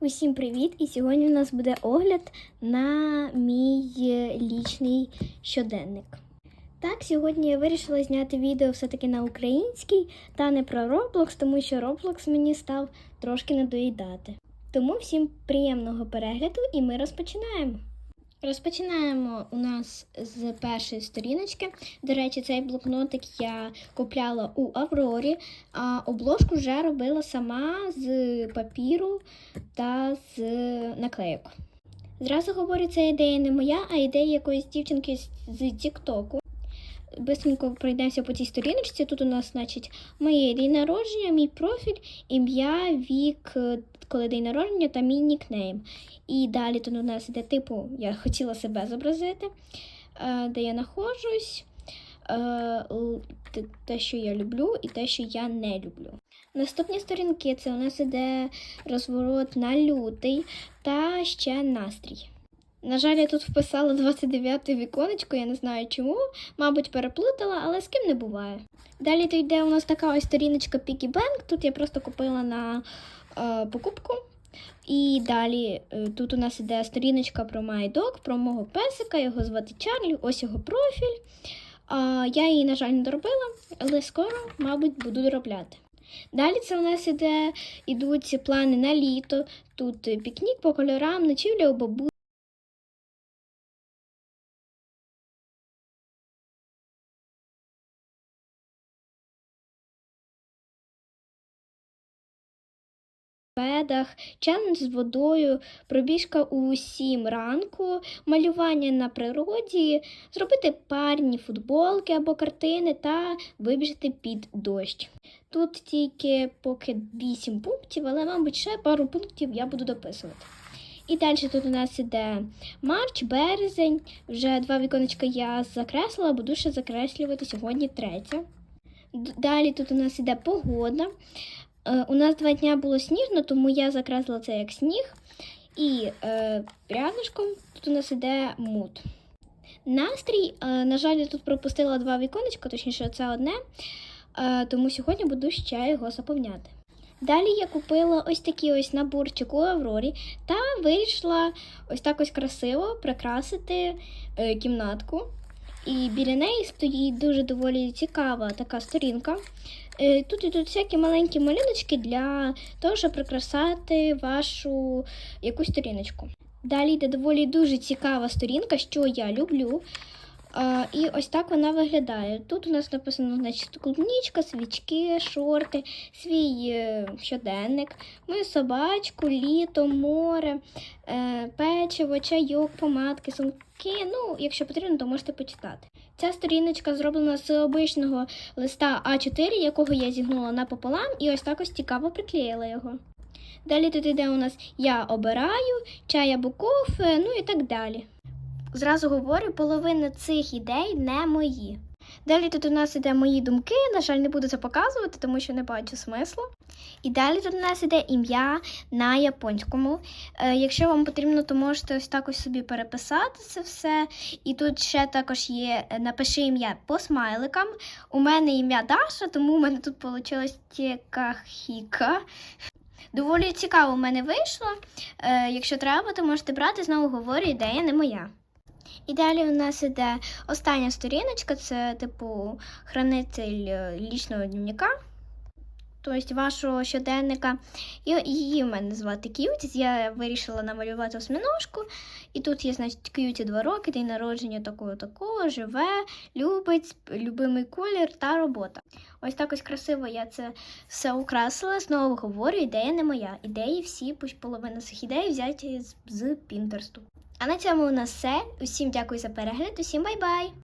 Усім привіт! І сьогодні у нас буде огляд на мій е, лічний щоденник. Так, сьогодні я вирішила зняти відео все-таки на український, та не про Roblox, тому що Roblox мені став трошки надоїдати. Тому всім приємного перегляду і ми розпочинаємо. Розпочинаємо у нас з першої сторіночки. До речі, цей блокнотик я купляла у Аврорі, а обложку вже робила сама з папіру та з наклейок. Зразу говорю, це ідея не моя, а ідея якоїсь дівчинки з Тіктоку. Бистренько пройдемося по цій сторіночці. Тут у нас, значить, моє день народження, мій профіль, ім'я, вік, е, коли день народження та мій нікнейм. І далі тут у нас іде типу, я хотіла себе зобразити, е, де я знаходжусь, е, те, що я люблю, і те, що я не люблю. Наступні сторінки це у нас іде розворот на лютий та ще настрій. На жаль, я тут вписала 29 віконечко, я не знаю чому, мабуть, переплутала, але з ким не буває. Далі тут йде у нас така ось сторіночка Piggy Bank. Тут я просто купила на е, покупку. І далі е, тут у нас іде сторіночка про MyDog, про мого песика, його звати Чарлі, ось його профіль. Я її, на жаль, не доробила, але скоро, мабуть, буду доробляти. Далі це у нас іде, ідуть плани на літо. Тут пікнік по кольорам, ночівля у бабу. Педах, челендж з водою, пробіжка у 7 ранку, малювання на природі, зробити парні футболки або картини та вибіжати під дощ. Тут тільки поки 8 пунктів, але, мабуть, ще пару пунктів я буду дописувати. І далі тут у нас іде марч, березень. Вже два віконечка я закреслила, буду ще закреслювати сьогодні третє. Далі тут у нас іде погода. Е, У нас два дня було сніжно, тому я закреслила це як сніг. І е, рядышком тут у нас іде мут. Настрій, е, на жаль, я тут пропустила два віконечка, точніше, це одне, е, тому сьогодні буду ще його заповняти. Далі я купила ось такий ось наборчик у Аврорі та вирішила ось так ось красиво прикрасити е, кімнатку. І біля неї стоїть дуже доволі цікава така сторінка. Е, Тут ідуть всякі маленькі малюночки для того, щоб прикрасати вашу якусь сторіночку. Далі йде доволі дуже цікава сторінка, що я люблю. А, і ось так вона виглядає. Тут у нас написано значить, клубнічка, свічки, шорти, свій е, щоденник, мою собачку, літо, море, е, печиво, чайок, помадки, сумки. Ну, якщо потрібно, то можете почитати. Ця сторіночка зроблена з обичного листа А4, якого я зігнула напополам, і ось так ось цікаво приклеїла його. Далі тут іде у нас я обираю, чай або кофе, ну і так далі. Зразу говорю, половина цих ідей не мої. Далі тут у нас іде мої думки, на жаль, не буду це показувати, тому що не бачу смислу. І далі тут у нас іде ім'я на японському. Е, якщо вам потрібно, то можете ось так ось собі переписати це все. І тут ще також є е, напиши ім'я по смайликам. У мене ім'я Даша, тому у мене тут вийшло Текахіка. Доволі цікаво в мене вийшло. Е, якщо треба, то можете брати, знову говорю, ідея не моя. І далі у нас іде остання сторіночка, це типу хранитель е, лічного дневника, тобто вашого щоденника. І її в мене звати К'юті. Я вирішила намалювати осьминожку. І тут є, значить, К'юті 2 роки, день народження такого такого, живе, любить, любимий колір та робота. Ось так ось красиво я це все украсила. Знову говорю, ідея не моя. Ідеї всі, половина цих ідей взяті з Пінтерсту. А на цьому у нас все. Усім дякую за перегляд, усім бай-бай!